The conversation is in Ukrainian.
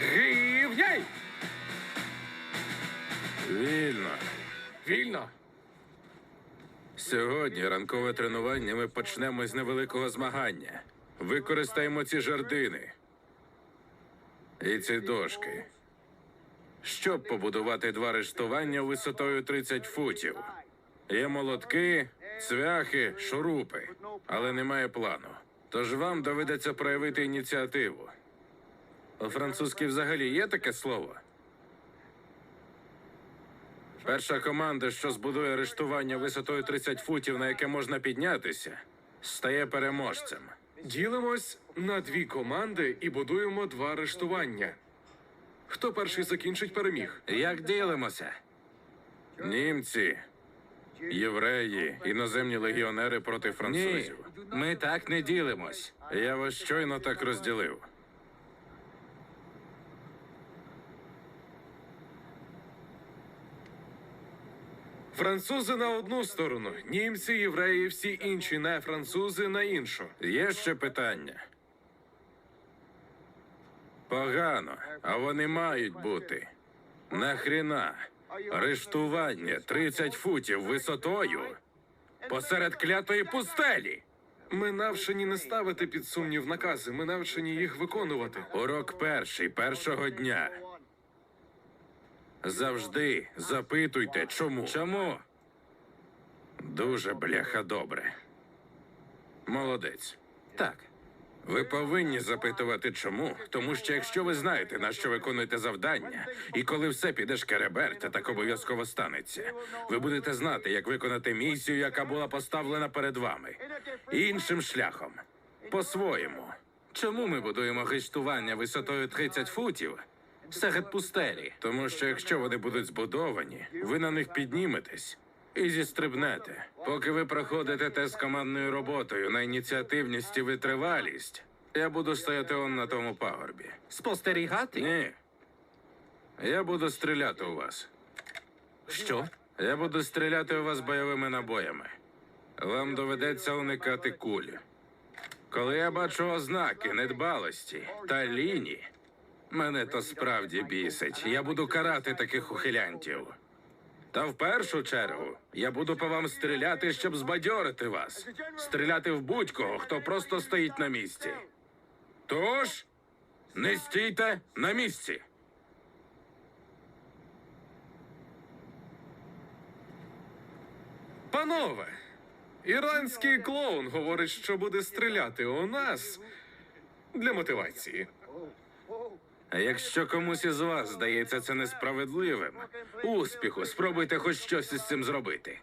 Грив'яй! Вільно. Вільно. Сьогодні ранкове тренування ми почнемо з невеликого змагання. Використаємо ці жардини і ці дошки, щоб побудувати два рештування висотою 30 футів. Є молотки, цвяхи, шурупи, але немає плану. Тож вам доведеться проявити ініціативу. У французькій взагалі є таке слово. Перша команда, що збудує арештування висотою 30 футів, на яке можна піднятися, стає переможцем. Ділимось на дві команди і будуємо два арештування. Хто перший закінчить переміг? Як ділимося? Німці, євреї, іноземні легіонери проти Ні, французів. ми так не ділимось. Я вас щойно так розділив. Французи на одну сторону, німці, євреї, всі інші не французи на іншу. Є ще питання. Погано, а вони мають бути. Нахріна? Арештування 30 футів висотою посеред клятої пустелі. Ми навчені не ставити під сумнів накази, ми навчені їх виконувати. Урок перший першого дня. Завжди запитуйте, чому. Чому? Дуже бляха добре. Молодець. Так. Ви повинні запитувати чому, тому що якщо ви знаєте, на що виконуєте завдання, і коли все піде шкереберть, а так обов'язково станеться, ви будете знати, як виконати місію, яка була поставлена перед вами. Іншим шляхом. По-своєму. Чому ми будуємо гештування висотою 30 футів серед пустелі? Тому що якщо вони будуть збудовані, ви на них підніметесь і зістрибнете. Поки ви проходите тест командною роботою на ініціативність і витривалість, я буду стояти он на тому пагорбі. Спостерігати? Ні. Я буду стріляти у вас. Що? Я буду стріляти у вас бойовими набоями. Вам доведеться уникати кулі. Коли я бачу ознаки недбалості та лінії, мене то справді бісить. Я буду карати таких ухилянтів. Та в першу чергу я буду по вам стріляти, щоб збадьорити вас. Стріляти в будь-кого, хто просто стоїть на місці. Тож, не стійте на місці. Панове, ірландський клоун говорить, що буде стріляти у нас для мотивації. Якщо комусь із вас здається це несправедливим, успіху, спробуйте хоч щось із цим зробити.